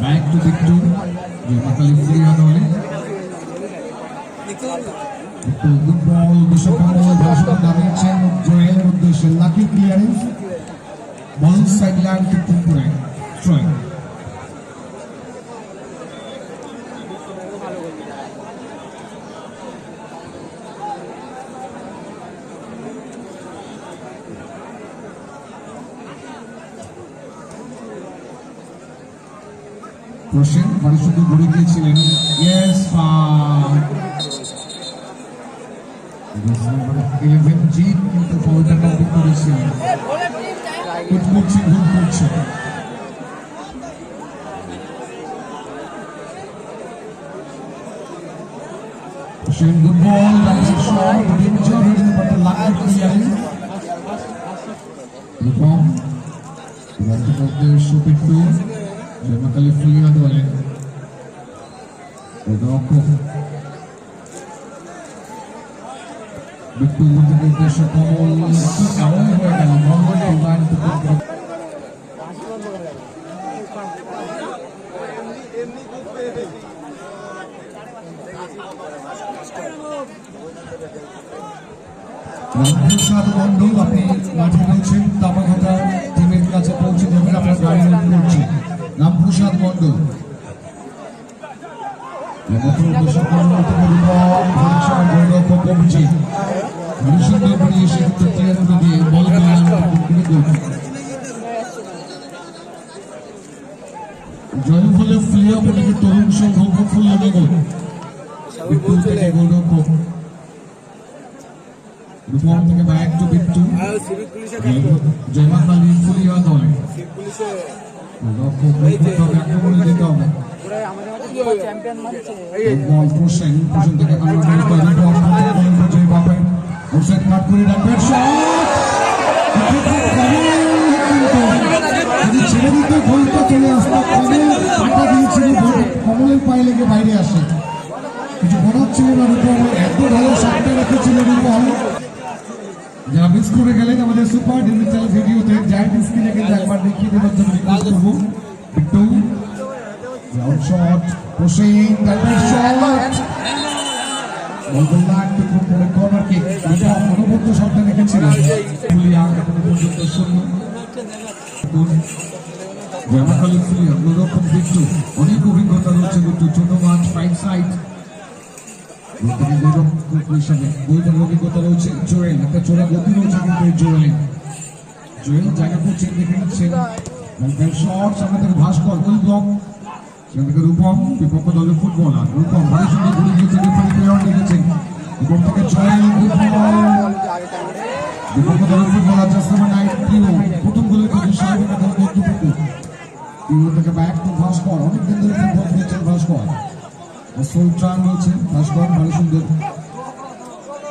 Back to Bittu, যে মাকালি ফিরিয়ে দলে একটু গুড বল বিশ্বকর্মা ভাষণ নামিয়েছেন জয়েলের উদ্দেশ্যে Lucky clearance ball side line কিন্তু করে হোসেন মানে শুধু ঘুরে গিয়েছিলেন ইয়েস ইলেভেন জি কিন্তু ফলটা কমপ্লিট করেছিলেন ভুল করছে ভুল করছে Shane good ball, that's a shot, danger, but the line clearing. Lupom, Rantapadesh, Supit 2. Gianmacario Fulina Dole e dopo বিপুল নির্দেশে কমল কেমন হয়ে গেল মঙ্গল বিমান রামপ্রসাদ বন্ধু আপনি মাঠে রয়েছেন তামাঘাটা টিমের কাছে পৌঁছে দেবেন আপনার গাড়ি করছেন রামপ্রসাদ মন্ডল জয়ফলে ফ্লিয়া পটিকে তরুণ সংঘ প্রফুল্ল নগর বিপুল থেকে গৌরব রূপম থেকে ব্যাক টু বিট্টু জয়মাকালী ফুলিয়া দলে লক্ষ্য করতে হবে আক্রমণে যেতে হবে চ্যাম্পিয়ন মানছে বল প্রসেন প্রসেন থেকে আমরা বের করে দিব অন্তত বল বিজয় বাপে প্রসেন কাট করে রাখবে শট যদি ছেড়ে দিতে গোলটা চলে আসতো কমল আটা দিয়েছিল কমলের পায়ে লেগে বাইরে আসে কিছু মনে হচ্ছিল না রূপম এত ভালো শটটা রেখেছিল রূপম যারা মিস করে গেলেন আমাদের সুপার ডিজিটাল ভিডিওতে জায়ান্ট স্ক্রিনে কিন্তু একবার দেখিয়ে দেওয়ার জন্য রিকোয়েস্ট করব। একটু পর্যন্ত শূন্য। জামাকালী ফুলিয়া গোলরক্ষক বিট্টু অনেক অভিজ্ঞতা রয়েছে ছোট মাঠ ফাইভ সাইড গোলরক্ষক হিসাবে গোলটার অভিজ্ঞতা রয়েছে জোয়েল একটা চোরা গতি রয়েছে কিন্তু এই জোয়েল জোয়েল জায়গা করছেন দেখে নিচ্ছেন শট সামনে থেকে ভাস্কর গোল ব্লক সেখান থেকে রূপম বিপক্ষ দলের ফুটবলার রূপম ভালো সুন্দর ঘুরে গিয়েছে রেফারি প্লেয়ার দেখেছেন রূপম থেকে জয়েল বিপক্ষ দলের ফুটবলার জাস্ট নাম্বার নাইন প্রিয় প্রথম গোলের কাছে সাহেবের কাছে গুরুত্বপূর্ণ প্রিয় থেকে ব্যাক ভাস্কর অনেক দিন ধরে ফুটবল খেলেছেন ভাস্কর ফুল ট্রান রয়েছে ভাস্কর ভালো সুন্দর।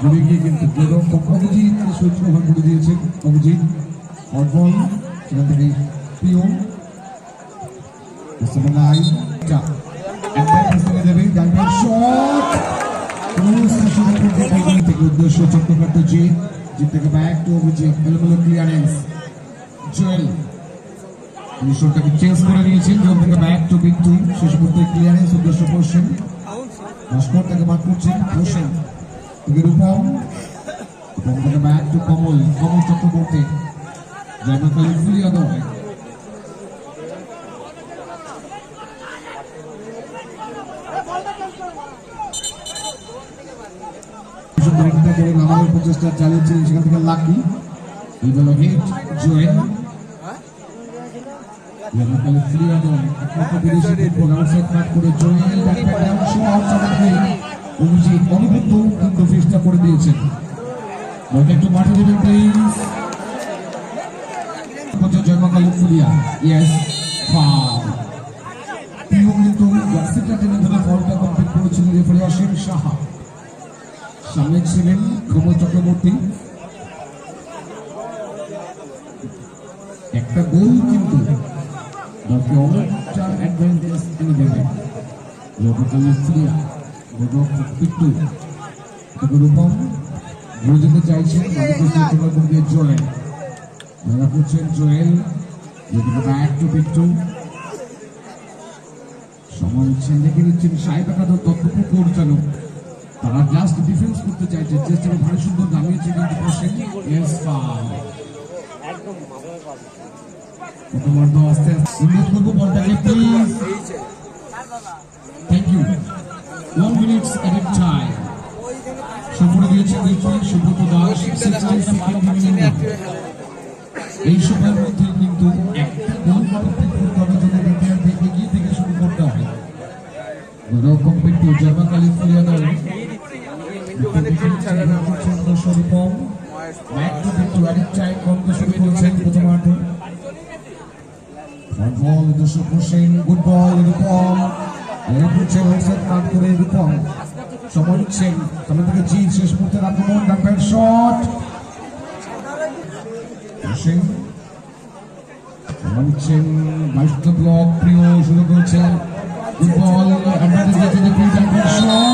ঘুরে গিয়ে কিন্তু গোলরক্ষক অভিজিৎ সুইচ ওভার করে দিয়েছেন, অভিজিৎ ফুটবল সেখান থেকে প্রিয় Empat দেবে থেকে উদ্দেশ্য চক্রবর্তী জিত জিত থেকে back to Abhijit clearance Jewel. তিনি শটটাকে চেঞ্জ করে নিয়েছেন। জুয়েল থেকে ব্যাক টু বিট্টু শেষ মুহূর্তে ক্লিয়ারেন্স উদ্দেশ্য করছেন। ভাস্কর থেকে বাদ করছেন। হোসেন থেকে রূপম রূপম থেকে ব্যাক টু কমল কমল চক্রবর্তী নামানোর প্রচেষ্টা চালিয়েছিলেন সেখান থেকে লাকি। এইবার হিট জয়েন ফুটবল আউটসাইড কাট করে জয়েল অভিজিৎ কিন্তু ফিসটা করে দিয়েছেন। বলটা একটু মাঠে দেবেন please Joymakali Fulia. Yes foul প্রিয় কিন্তু জার্সিটা টেনে ধরে ফলটা কমপ্লিট করেছিলেন রেফারি অসীম সাহা। সামনে ছিলেন কমল চক্রবর্তী। একটা গোল কিন্তু দলকে অনেকটা অ্যাডভান্টেজ এনে দেবে ফুলিয়া গোলক পিট্টু থেকে রূপম যেতে চাইছেন মালিকের জোয়েল ধরা করছেন জোয়েল যেদিকে ব্যাক টু পিট্টু সময় হচ্ছেন দেখে নিচ্ছেন সাহেব একাদর তত্ত্ব পরিচালক তারা জাস্ট ডিফেন্স করতে চাইছে চেষ্টাকে ভারী সুন্দর নামিয়েছে কিন্তু একদম পাবে প্রথমার্ধ আস্তে অনুরোধ করব বলটাকে please thank you one minutes at a time সম্পূর্ণ দিয়েছেন রিফাইন সুব্রত দাস মিনিট এই সময়ের মধ্যে কিন্তু একটা গোল কমপ্লিট করতে হবে যদি রিটায়ার থেকে গিয়ে থেকে করতে হবে প্রথমার্ধ বল দর্শক হোসেন গুড বল রূপম এরপর হোসেন কাট করে রূপম সময় নিচ্ছেন সামনে থেকে জিত শেষ মুহূর্তের আক্রমণ ডাক্তার শট হোসেন সময় নিচ্ছেন বাইশটা ব্লক প্রিয় শুরু করেছেন গুড বল অ্যাডভান্টেজ দিয়েছেন প্রিয় ডাক্তার শট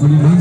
Thank.